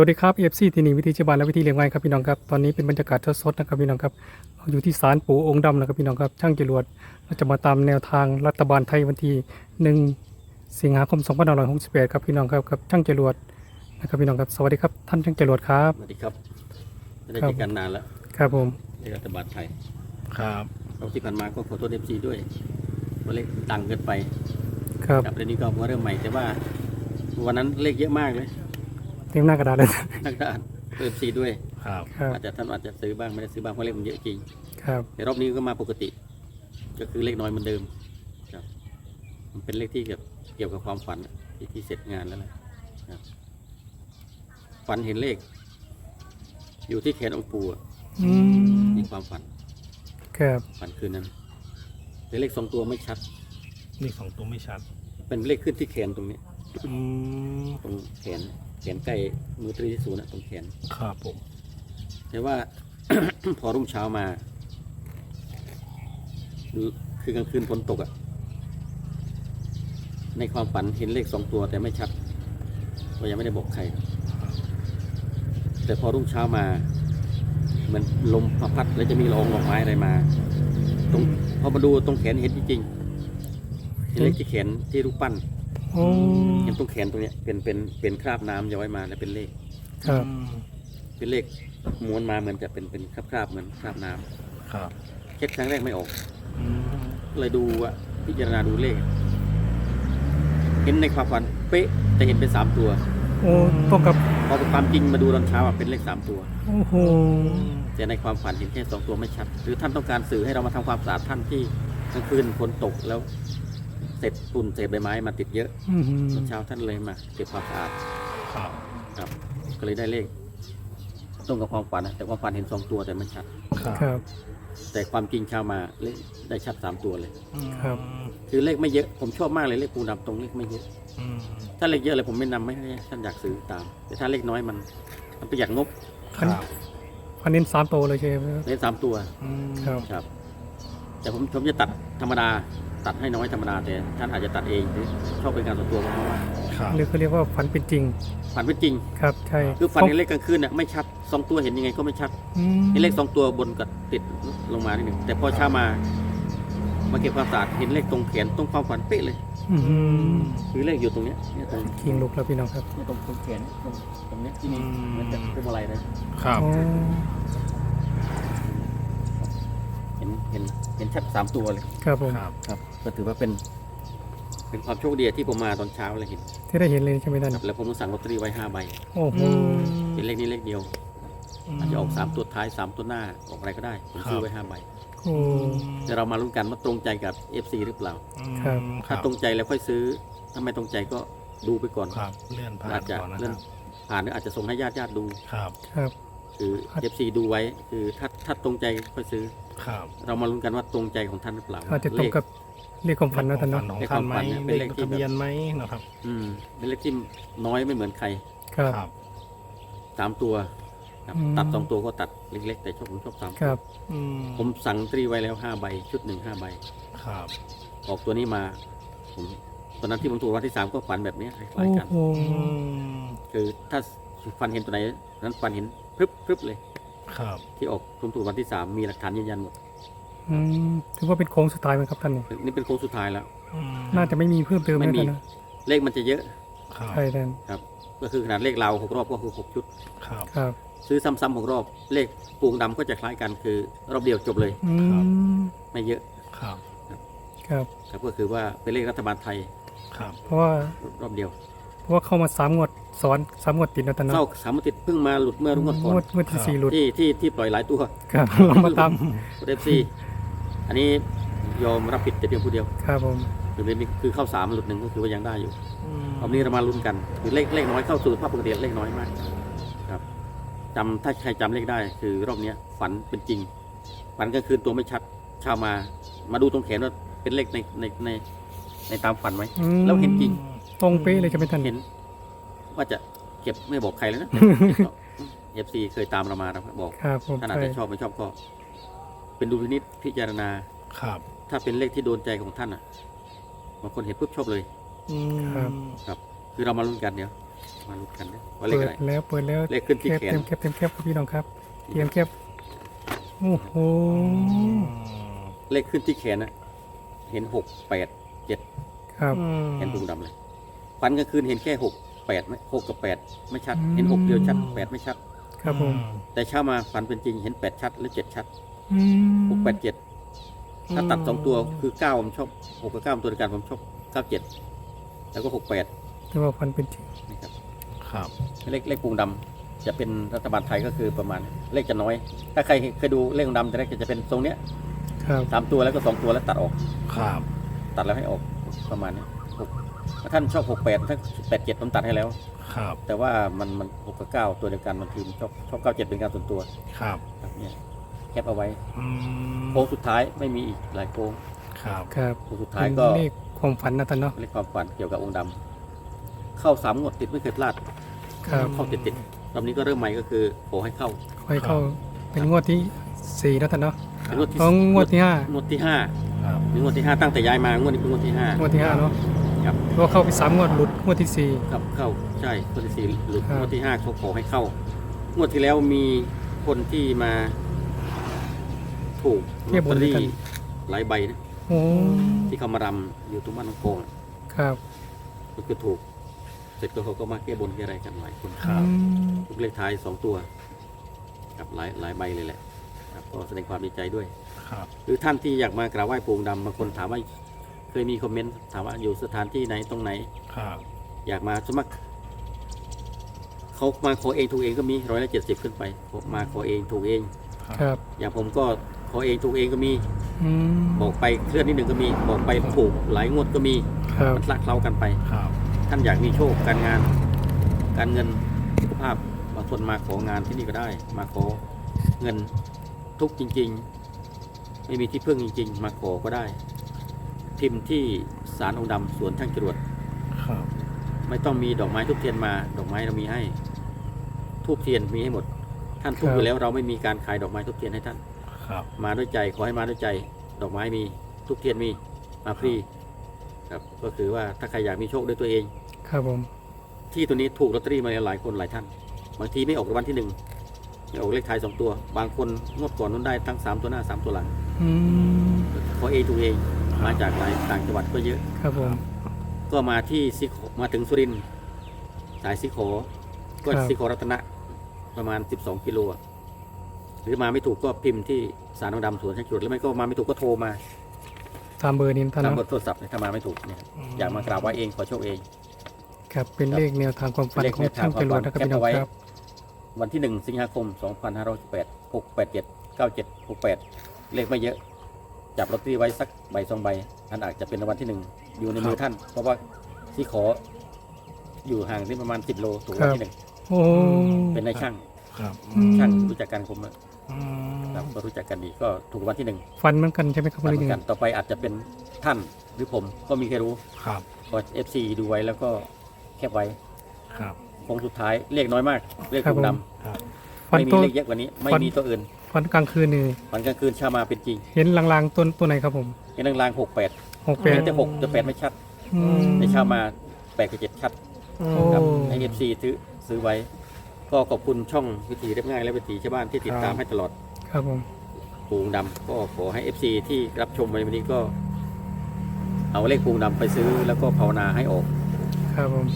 สวัสดีครับ FC ที่นี่วิธีชาวบ้านและวิธีเลี้ยงไว้ครับพี่น้องครับตอนนี้เป็นบรรยากาศสดๆนะครับพี่น้องครับเราอยู่ที่ศาลปู่องค์ดำนะครับพี่น้องครับช่างจรวดเราจะมาตามแนวทางรัฐบาลไทยวันที่1สิงหาคม2568ครับพี่น้องครับกับช่างจรวดนะครับพี่น้องครับสวัสดีครับท่านช่างจรวดครับสวัสดีครับไม่ได้ครับเจอกันนานแล้วครับผมในรัฐบาลไทยครับเราที่ผ่านมาก็ขอโทษเอฟซีด้วยตัวเลขดังเกินไปครับกับเรื่องนี้ก็มาเริ่มใหม่แต่ว่าวันนั้นเลขเยอะมากเลย เต็มหน้ากระดาษเลย นักด่านเอฟซีด้วย ครับ ครับ อาจจะท่านอาจจะซื้อบ้างไม่ได้ซื้อบ้างเพราะเลขมันเยอะจริงครับ แต่รอบนี้ก็มาปกติ ก็คือเลขน้อยเหมือนเดิมครับ มันเป็นเลขที่เกี่ยวเกี่ยวกับความฝันอะที่ที่เสร็จงานแล้วแหละครับฝันเห็นเลข อยู่ที่แขนองค์ปู่อะอืมนี่ความฝันครับฝันคืนนั้นแต่เลขสองตัวไม่ชัดนี่สองตัวไม่ชัดเป็นเลขขึ้นที่แขนตรงนี้ อืมตรงแขน แขนใกล้มือตรีที่ศูนย์นะตรงแขน ครับผม แต่ว่า พอรุ่งเช้ามาดูคือกลางคืนฝนตกอะในความฝันเห็นเลขสองตัวแต่ไม่ชัดก็ยังไม่ได้บอกใคร แต่พอรุ่งเช้ามาเหมือนลมมาพัดแล้วจะมีละอองดอกไม้อะไรมา ตรงพอมาดูตรงแขนเห็นจริงๆเห็นเลขที่แขนที่รูปปั้น โอ้เห็นตรงแขนตรงเนี้ยเป็นเป็นเป็นคราบน้ำย้อยมาแล้วเป็นเลข ครับอืมเป็นเลขม้วนมาเหมือนจะเป็นเป็นคราบคราบๆเหมือนคราบน้ครับำเช็คครั้งแรกไม่ออก อืมก็เลยดูอะพิจารณาดูเลข เห็นในความฝันเป๊ะแต่เห็นเป็นสามตัวโอ้ตรงกับพอเป็นความจริงมาดูตอนเช้าอะเป็นเลขสามตัว โอ้โหแต่ในความฝันเห็นแค่สองตัวไม่ชัด หรือท่านต้องการสื่อให้เรามาทำความสะอาดท่านที่กลางคืนฝนตกแล้ว เศษฝุ่นเศษใบไม้มาติดเยอะอืมตอนเช้าท่านเลยมาเก็บความสะอาดครับครับ ก็เลยได้เลขตรงกับความฝันนะแต่ความฝันเห็นสองตัวแต่ไม่ชัดครับครับ แต่ความจริงเช้ามาเลขได้ชัดสามตัวเลย ครับ คือเลขไม่เยอะผมชอบมากเลยเลขปูดำตรงเลขไม่เยอะ อืมถ้าเลขเยอะเลยผมไม่นำไม่ให้ท่านอยากซื้อตาม แต่ถ้าเลขน้อยมัน มันประหยัดงบครับพันนินสามโตวเลยใช่ไหมครับ เลขสามตัวอืมครับ ครับ แต่ผมผมจะตัดธรรมดา ตัดให้น้อยธรรมดาแต่ท่านอาจจะตัดเองหรือชอบเป็นการส่วนตัวก็เพราะว่าครับ หรือเขาเรียกว่าฝันเป็นจริงฝันเป็นจริง ครับใช่คือฝันเห็นเลขกลางคืนเนี่ยไม่ชัดสองตัวเห็นยังไงก็ไม่ชัดอืมเห็นเลขสองตัวบนกับติดลงมานิดหนึ่งแต่พอเช้ามามาเก็บความสะอาดเห็นเลขตรงแขนตรงความฝันเป๊ะเลย อืมคือเลขอยู่ตรงเนี้ยเนี่ยตรงคิงลุกแล้วพี่น้องครับเนี่ยตรงตรงแขนตรงตรงเนี้ยที่มีเหมือนกับพวงมาลัยเลยครับโอ้เห็ นเห็นเห็นชัดสามตัวเลย ครับผมครับ ครับ ก็ถือว่าเป็น เป็นความโชคดีที่ผมมาตอนเช้าเลยเห็นที่ได้เห็นเลยใช่ไหมท่านครับแล้วผมก็สั่งลอตเตอรี่ไว้ห้าใบ โอ้โหอืมเป็นเลขนี้เลขเดียว อาจจะออกสามตัวท้ายสามตัวหน้าออกอะไรก็ได้ผมซื้อไว้ห้าใบโอ้ แต่เรามาลุ้นกันว่าตรงใจกับ FC หรือเปล่า ครับคถ้ารับตรงใจแล้วค่อยซื้อ ถ้าไม่ตรงใจก็ดูไปก่อนครับ เลื่อนผ่าอานจจะก่อนนะเลื่คอนรับผ่านหรืออาจจะส่งให้ญาติญาติดู ครับ ครับ คือ FC ดูไว้คือถ้าถ้าตรงใจค่อยซื้อ ครับเรามาลุ้นกันว่าตรงใจของท่านหรือเปล่าอาจจะตรงกับเลขความฝันนะท่านเนาะของท่านไหมเป็นเลเลขขที่ทะเบียนไหมนะครับ อืมเป็นเลขที่น้อยไม่เหมือนใครครับครับสามตัวครับอืมตัดสองตัวก็ตัดเล็ก ๆ แต่ชอบผมชอบสามครับอืมผมสั่งตรีไว้แล้วห้าใบชุดหนึ่งห้าใบ ครับ ออกตัวนี้มาผมตอนนั้นที่ผมถูกวันที่สามก็ฝันแบบนี้คล้าโอ้ยๆกันโหอืมคือถ้าฟันเห็นตัวไหนนั้นฟันเห็น พรึบพรึบเลย ครับที่ออกผมถูกวันที่สามมีหลักฐานยืนยันหมด อืมถือว่าเป็นโค้งสุดท้ายไหมครับท่านนี่นี่เป็นโค้งสุดท้ายแล้วอืมน่าจะไม่มีเพิ่มเติมไม่แล้วมีท่านนะเลขมันจะเยอะครับใช่ท่านครับก็คือขนาดเลขเราหกรอบก็คือหกชุด ครับ ครับซื้อซ้ำๆหกรอบ เลขปูงดำก็จะคล้ายกันคือ รอบเดียวจบเลย อืมไม่เยอะครับ ครับ ครับก็คือว่าเป็นเลขรัฐบาลไทยครับ เพราะว่ารอบเดียวเพราะ ว่าเข้ามาสามงวดซ้อนสามงวดติดแล้วท่านเนาะเข้าสามอาทิตย์เพิ่งมาหลุดเมื่อรุ่งก่อนงวดงวดที่สี่หลุดที่ที่ที่ปล่อยหลายตัวครับเรามาตามเอฟซีอันนี้ยอมรับผิดแต่เพียงผู้เดียวครับผมคือไม่มีคือเข้าสามหลุดหนึ่งก็คือว่ายังได้อยู่อืมรอบนี้เรามาลุ้นกันคือเลขเลขน้อยเข้าสู่ภาพปกติเลขน้อยมากครับจำถ้าใครจำเลขได้ คือรอบเนี้ยฝันเป็นจริงฝันกลางคืนตัวไม่ชัดเช้ามา มาดูตรงแขนว่าเป็นเลขในในในในตามฝันไหมอืมแล้วเห็นจริง ตรงเป๊ะเลยใช่ไหมท่านเห็น ว่าจะเก็บไม่บอกใครเลยนะเอฟซีเคยตามเรามาเราบอกครับผมท่านอาจใช่จะชอบไม่ชอบก็ เป็นดูพินิจพิจารณาครับ ถ้าเป็นเลขที่โดนใจของท่านอะบางคนเห็นปุ๊บชอบเลยอืมครับ ครับ คือเรามาลุ้นกันเดี๋ยวมาลุ้นกันนะว่าเลขเปิอะดไรแล้วเปิดแล้วเลขขึ้นที่แคบแขนเต็มแคบเต็มแคบครับพี่น้องครับเตรียมแคบโอ้โหเลขขึ้นที่แขนนะเห็นหกแปดเจ็ดครับ เห็นปุ่มดำเลย ฟันกลางคืนเห็นแค่หกแปดไม่หกกับแปดไม่ชัดอืมเห็นหกเดียวชัดแปดไม่ชัด ครับผมแต่เช้ามาฝันเป็นจริงเห็นแปดชัดและเจ็ดชัดอืมหกแปดเจ็ดถ้าตัดสองตัวคือเก้าผมชอบหกกับเก้าเป็นตัวเดียวกันผมชอบเก้าเจ็ดแล้วก็หกแปดถือว่าฟันเป็นจริงนะครับครับเลขเลขปุ่มดำจะเป็นรัฐบาลไทยก็คือประมาณนี้เลขจะน้อย ถ้าใครเคยดูเลขปุ่มดำจะได้จะเป็นทรงเนี้ยครับสามตัวแล้วก็สองตัวแล้วตัดออกครับ ตัดแล้วให้ออกประมาณนี้หกถ้า ท่านชอบหกแปดถ้าแปดเจ็ดผมตัดให้แล้ว ครับ แต่ว่ามันมันหกกับเก้าตัวเดียวกันมันคือชอบชอบเก้าเจ็ดเป็นการส่วนตัวครับครับเนี่ยแคปเอาไว้อืมโค้งสุดท้ายไม่มีอีกหลายโค้งครับ ครับโค้งสุดท้ายเป็นก็เลขความฝันนะท่านเนาะเลขความฝันเกี่ยวกับองค์ดำเข้าสามงวดติดไม่เคยพลาดครับเข้าติดติดรอบนี้ก็เริ่มใหม่ก็คือขอให้เข้าขอให้เข้าเป็นงวดที่สี่นะท่านเนาะเป็นงวดที่ต้องงวดที่ห้างวดที่ห้าครับเป็นงวดที่ห้าตั้งแต่ย้ายมางวดนี้เป็นงวดที่ห้างวดที่ห้าเนาะ ครับ เพราะว่าเข้าไปสามงวดหลุดงวดที่สี่ ครับเข้าใช่งวดที่สี่หลุดครับ งวดที่ห้าเขาขอให้เข้างวดที่แล้วมีคนที่มา ถูกลอตเตอรี่หลายใบนะโอ้ที่เขามารำอยู่ตรงบ้านน้องโกงอะครับก็คือถูก เสร็จก็เขาก็มาแก้บนแก้อะไรกันหลายคนครับ อืมถูกเลขท้ายสองตัวครับหลายหลายใบเลยแหละครับก็แสดงความดีใจด้วย ครับ หรือท่านที่อยากมากราบไหว้ปูงดำบางคนถามว่า เคยมีคอมเมนต์ถามว่าอยู่สถานที่ไหนตรงไหน ครับ อยากมาสมัครเขามาขอเองถูกเองก็มีร้อยละเจ็ดสิบขึ้นไปผมมาขอเองถูกเอง ครับ อย่างผมก็ขอเองถูกเองก็มี อืมบอกไปเคลื่อนนิดหนึ่งก็มี บอกไปถูกหลายงวดก็มีครับ มันคละเคล้ากันไป ครับ ท่านอยากมีโชคการงาน การเงินสุขภาพบางคนมาของานที่นี่ก็ได้ มาขอเงินทุกข์จริง ๆ ไม่มีที่พึ่งจริง ๆ มาขอก็ได้ พิมพ์ที่ศาลองค์ดำสวนช่างจรวด ครับ ไม่ต้องมีดอกไม้ทุบเทียนมาดอกไม้เรามีให้ทูบเทียนมีให้หมด ท่านทุบครับ อยู่แล้วเราไม่มีการขายดอกไม้ทุบเทียนให้ท่าน ครับ มาด้วยใจขอให้มาด้วยใจ ดอกไม้มีทุบเทียนมีมาฟรีครับก็คือว่าถ้าใครอยากมีโชคด้วยตัวเอง ครับผม ที่ตัวนี้ถูกลอตเตอรี่มาหลายคนหลายท่าน บางทีไม่ออกรางวัลที่หนึ่งไม่ออกเลขท้ายสองตัว บางคนงวดก่อนนั้นได้ทั้งสามตัวหน้าสามตัวหลังอืม ขอเองถูกเอง มาจากหลายต่างจังหวัดก็เยอะ ครับผม ก็มาที่ซิโคมาถึงสุรินทร์สายซิโคก็ครับ ซิโครัตนะ ประมาณ 12 กิโลอะหรือมาไม่ถูกก็พิมพ์ที่สารนองดำสวนช่างจรวดหรือไม่ก็มาไม่ถูกก็โทรมาตามเบอร์นี้นะท่านตามเนาะเบอร์โทรศัพท์เนี่ยถ้ามาไม่ถูกเนี่ยอยากมากราบไหว้เองขอโชคเอง ครับเป็นเลขแนวทางความฝันเลขของแนวทาช่างงจรวดความฝันนะครับพี่น้องแคปเอาไว้ครับ วันที่ 1 สิงหาคม 2568 687 97 68 เลขไม่เยอะ จับลอตเตอรี่ไว้สักใบสองใบท่านอาจจะเป็นรางวัลที่หนึ่งอยู่ในมือท่าน เพราะว่าที่ขออยู่ห่างที่ประมาณ10โลถูกรางวัลที่หนึ่งโอ้เป็นนายช่างครับอืมช่างรู้จักกันผมอะอืมครับก็รู้จักกันดีก็ถูกรางวัลที่หนึ่งฝันเหมือนกันใช่ไหมครับเหมืหรือยังอนไงกันต่อไปอาจจะเป็นท่านหรือผมก็มีใครรู้ครับก็เอฟซีดูไว้แล้วก็แคปไว้ครับคงสุดท้ายเลขน้อยมากเลขถุงดครับำฝันไม่มีตัวเลขเยอะกว่านี้ ไม่ฝันมีตัวอื่น ฝันกลางคืนนี่วันกลางคืนเช้ามาเป็นจริง เห็นลางๆตัวตัวไหนครับผมเห็นลางๆหกแปดหกแปดเห็นแต่หกแต่แปดไม่ชัดอืมในเช้ามาแปดกับเจ็ดชัดโอ้ ครับให้เอฟซีซื้อซื้อไว้ ก็ขอบคุณช่องวิถีเรียบง่ายและวิถีชาวบ้านที่ติดตามให้ตลอด ครับผม ปูงดำก็ขอให้เอฟซีที่รับชมในวันนี้ก็ เอาเลขปูงดำไปซื้อแล้วก็ภาวนาให้ออก ครับผม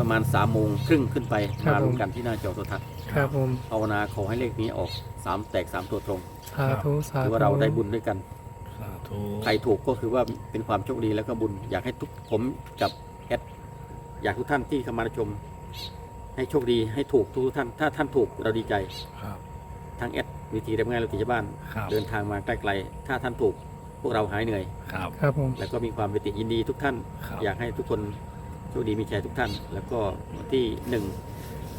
ประมาณสามโมงครึ่งขึ้นไปครับมาผมรวมกันที่หน้าจอโทรทัศน์ครับผมภาวนาขอให้เลขนี้ออกสามแตกสามตัวตรงสาธุสาถืธุอว่าเราได้บุญด้วยกัน สาธุใครถูกก็คือว่าเป็นความโชคดีแล้วก็บุญ อยากให้ทุกผมกับแอดอยากทุกท่านที่เข้ามาชม ให้โชคดีให้ถูกทุกท่าน ถ้าท่านถูกเราดีใจครับทางแอดวิธีเรียบง่ายเราติชาวบ้าน ครับเดินทางมาใกล้ๆถ้าท่านถูก พวกเราหายเหนื่อย ครับครับผม แล้วก็มีความปิติยินดีทุกท่าน ครับอยากให้ทุกคน โชคดีมีชัยทุกท่าน แล้วก็วันที่หนึ่ง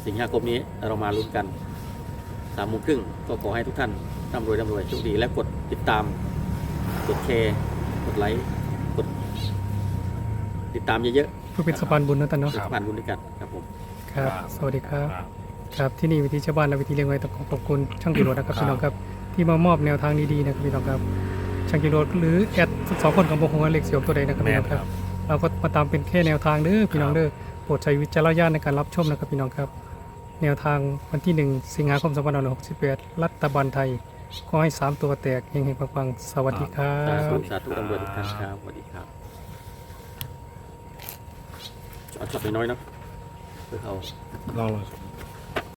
สิงหาคมนี้เรามาลุ้นกันสามโมงครึ่งก็ขอให้ทุกท่านร่ำรวยร่ำรวยโชคดีและกดติดตาม กดแชร์กดไลค์กด ติดตามเยอะเพื่อเป็นสะพานบุญนะท่านๆเนาะเป็นสะพานบุญด้วยกันครับผม ครับ สวัสดีครับ ครับ ครับ ที่นี่วิธีชาวบ้านและวิธีเลี้ยงไว้ต้องขอขอบคุณช่างกิโลนะครับครับ พี่น้องครับที่มามอบแนวทางดีๆนะครับพี่น้องครับช่างกิโลหรือแอดสองคนของบงคงว่าเลขเสียวตัวใดนะครับแม่พี่น้องนคครัรับบ เราก็มาตามเป็นแค่แนวทางเด้อพี่น้องเด้อโปรดรดใช้วิจารณญาณในการรับชมนะครับพี่น้องครับ แนวทางวันที่ 1 สิงหาคม2568 รัฐบาลไทยขอให้ 3 ตัวแตกเฮงๆปังๆ สวัสดีครัสาธุบสาธุตำรวจทุกท่านครับสวัสดีครับเอาช็อตน้อยๆเนาะเพื่อเขาลองเลย